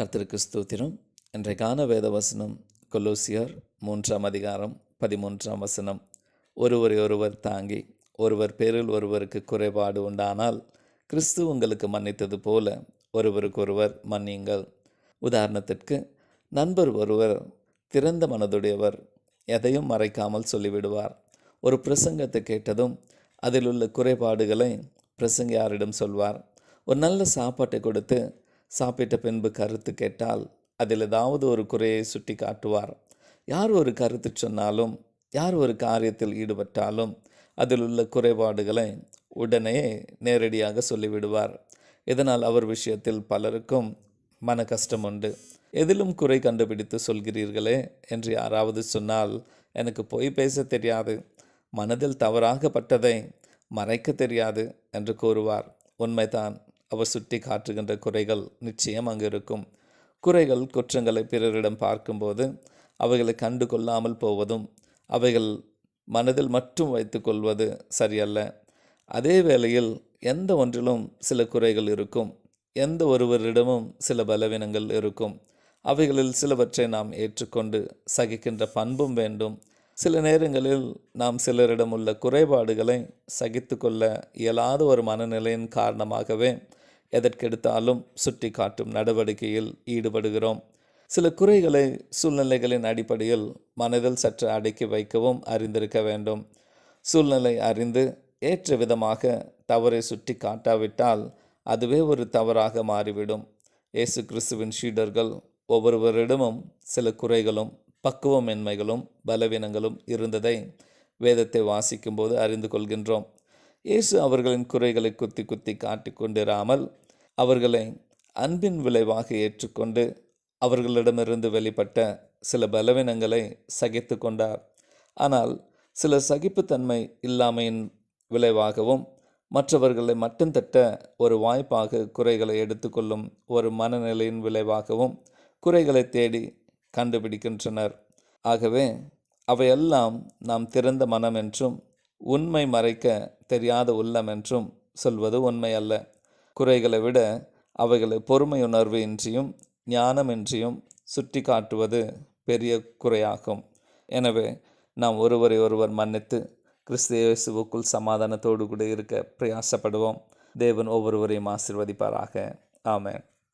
கர்த்தருக்கு ஸ்தூத்திரம். இன்றைக்கான வேத வசனம் கொலோசியர் மூன்றாம் அதிகாரம் பதிமூன்றாம் வசனம். ஒருவரை ஒருவர் தாங்கி ஒருவர் பேரில் ஒருவருக்கு குறைபாடு உண்டானால் கிறிஸ்து உங்களுக்கு மன்னித்தது போல ஒருவருக்கொருவர் மன்னியுங்கள். உதாரணத்திற்கு நண்பர் ஒருவர் திறந்த மனதுடையவர் எதையும் மறைக்காமல் சொல்லிவிடுவார். ஒரு பிரசங்கத்தை கேட்டதும் அதில் உள்ள குறைபாடுகளை பிரசங்கியாரிடம் சொல்வார். ஒரு நல்ல சாப்பாட்டை கொடுத்து சாப்பிட்ட பின்பு கருத்து கேட்டால் அதில் ஏதாவது ஒரு குறையை சுட்டி காட்டுவார். யார் ஒரு கருத்து சொன்னாலும் யார் ஒரு காரியத்தில் ஈடுபட்டாலும் அதில் உள்ள குறைபாடுகளை உடனே நேரடியாக சொல்லிவிடுவார். இதனால் அவர் விஷயத்தில் பலருக்கும் மன கஷ்டம் உண்டு. எதிலும் குறை கண்டுபிடித்து சொல்கிறீர்களே என்று யாராவது சொன்னால் எனக்கு பொய் பேச தெரியாது. மனதில் தவறாகப்பட்டதை மறைக்க தெரியாது என்று கூறுவார். உண்மைதான். அவர் சுட்டி காட்டுகின்ற குறைகள் நிச்சயம் அங்கு இருக்கும். குறைகள் குற்றங்களை பிறரிடம் பார்க்கும்போது அவைகளை கண்டு கொள்ளாமல் போவதும் அவைகள் மனதில் மட்டும் வைத்துக்கொள்வது சரியல்ல. அதே வேளையில் எந்த ஒன்றிலும் சில குறைகள் இருக்கும். எந்த ஒருவரிடமும் சில பலவீனங்கள் இருக்கும். அவைகளில் சிலவற்றை நாம் ஏற்றுக்கொண்டு சகிக்கின்ற பண்பும் வேண்டும். சில நேரங்களில் நாம் சிலரிடம் உள்ள குறைபாடுகளை சகித்து கொள்ள இயலாத ஒரு மனநிலையின் காரணமாகவே எதற்கெடுத்தாலும் சுட்டி காட்டும் நடவடிக்கையில் ஈடுபடுகிறோம். சில குறைகளை சூழ்நிலைகளின் அடிப்படையில் மனதில் சற்று அடக்கி வைக்கவும் அறிந்திருக்க வேண்டும். சூழ்நிலை அறிந்து ஏற்ற விதமாக தவறை சுட்டி காட்டாவிட்டால் அதுவே ஒரு தவறாக மாறிவிடும். இயேசு கிறிஸ்துவின் ஷீடர்கள் ஒவ்வொருவரிடமும் சில குறைகளும் பக்குவமின்மைகளும் பலவீனங்களும் இருந்ததை வேதத்தை வாசிக்கும்போது அறிந்து கொள்கின்றோம். இயேசு அவர்களின் குறைகளை குத்தி குத்தி காட்டிக் கொண்டிராமல் அவர்களை அன்பின் விளைவாக ஏற்றுக்கொண்டு அவர்களிடமிருந்து வெளிப்பட்ட சில பலவீனங்களை சகித்து கொண்டார். ஆனால் சில சகிப்புத்தன்மை இல்லாமையின் விளைவாகவும் மற்றவர்களை மட்டும் தட்ட ஒரு வாய்ப்பாக குறைகளை எடுத்துக்கொள்ளும் ஒரு மனநிலையின் விளைவாகவும் குறைகளை தேடி கண்டுபிடிக்கின்றனர். ஆகவே அவையெல்லாம் நாம் திறந்த மனம் என்றும் உண்மை மறைக்க தெரியாத உள்ளம் என்றும் சொல்வது உண்மை அல்ல. குறைகளை விட அவைகளை பொறுமையுணர்வு இன்றியும் ஞானமின்றியும் சுட்டி காட்டுவது பெரிய குறையாகும். எனவே நாம் ஒருவரை ஒருவர் மன்னித்து கிறிஸ்து இயேசுவுக்குள் சமாதானத்தோடு கூட இருக்க பிரயாசப்படுவோம். தேவன் ஒவ்வொருவரையும் ஆசிர்வதிப்பாராக. ஆமேன்.